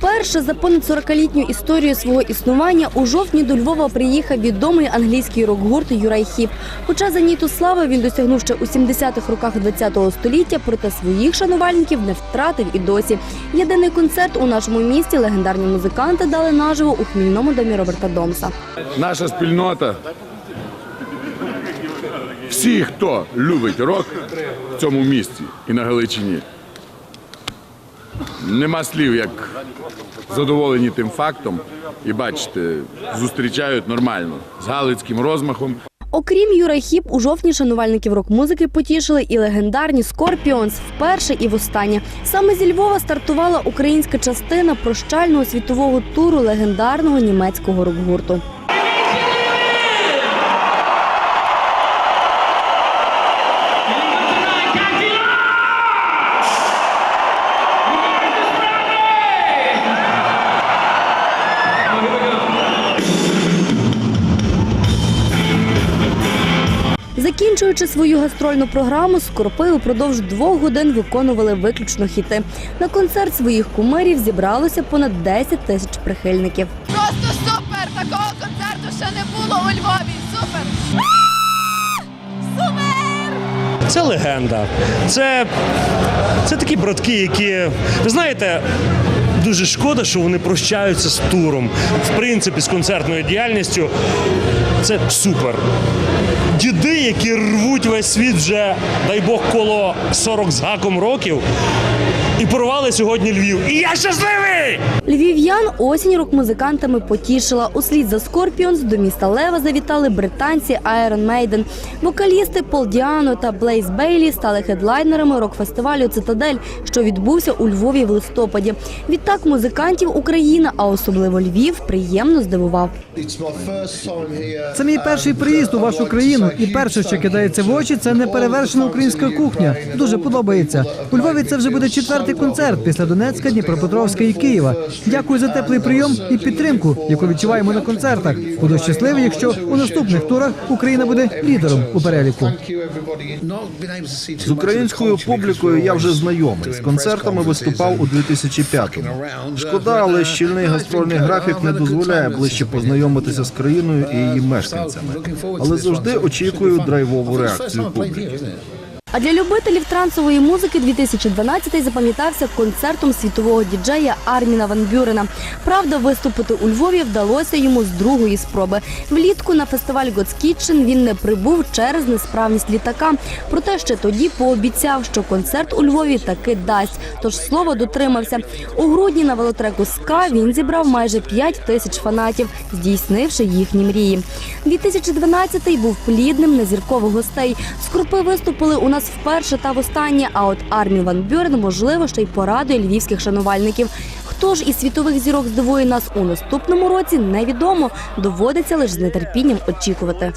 Вперше за понад 40-літню історію свого існування у жовтні до Львова приїхав відомий англійський рок-гурт Юрай Хіп. Хоча зеніту слави він досягнув ще у 70-х роках ХХ століття, проте своїх шанувальників не втратив і досі. Єдиний концерт у нашому місті легендарні музиканти дали наживо у хмільному домі Роберта Домса. наша спільнота. Всі, хто любить рок в цьому місті і на Галичині. Нема слів, як задоволені тим фактом. І бачите, зустрічають нормально з галицьким розмахом. Окрім Юрай Хіп, у жовтні шанувальників рок-музики потішили і легендарні Скорпіонс вперше і востаннє. Саме зі Львова стартувала українська частина прощального світового туру легендарного німецького рок-гурту. Закінчуючи свою гастрольну програму, скорпи упродовж двох годин виконували виключно хіти. На концерт своїх кумирів зібралося понад 10 тисяч прихильників. Просто супер! Такого концерту ще не було у Львові. Супер! Супер! Це легенда. Це, це такі братки, які. Ви знаєте, дуже шкода, що вони прощаються з туром. В принципі, з концертною діяльністю. Це супер. Діди, які рвуть весь світ вже, дай Бог, коло 40 з гаком років, і порвали сьогодні Львів. І я щасливий! Львів'ян осінь рок-музикантами потішила. Услід за Скорпіонс до міста Лева завітали британці Iron Maiden. Вокалісти Пол Діано та Блейз Бейлі стали хедлайнерами рок-фестивалю Цитадель, що відбувся у Львові в листопаді. Відтак музикантів Україна, а особливо Львів, приємно здивував. Це мій перший приїзд у вашу країну, і перше, що кидається в очі, це неперевершена українська кухня. Дуже подобається. У Львові це вже буде четвертий концерт після Донецька, Дніпропетровська і Києва. Дякую за теплий прийом і підтримку, яку відчуваємо на концертах. Буду щасливий, якщо у наступних турах Україна буде лідером у переліку. З українською публікою я вже знайомий. З концертами виступав у 2005-му. Шкода, але щільний гастрольний графік не дозволяє ближче познайомитися з країною і її мешканцями. Але завжди очікую драйвову реакцію публіки. А для любителів трансової музики 2012 запам'ятався концертом світового діджея Арміна Ван Бюрена. Правда, виступити у Львові вдалося йому з другої спроби. Влітку на фестиваль Kitchen він не прибув через несправність літака. Проте ще тоді пообіцяв, що концерт у Львові таки дасть. Тож слово дотримався. У грудні на велотреку СКА він зібрав майже 5 тисяч фанатів, здійснивши їхні мрії. 2012 був плідним на зіркових гостей. Скрупи виступили у нас вперше та востаннє. А от Армі Ван Бюрен, можливо, ще й порадує львівських шанувальників. Хто ж із світових зірок здивує нас у наступному році, невідомо. Доводиться лише з нетерпінням очікувати.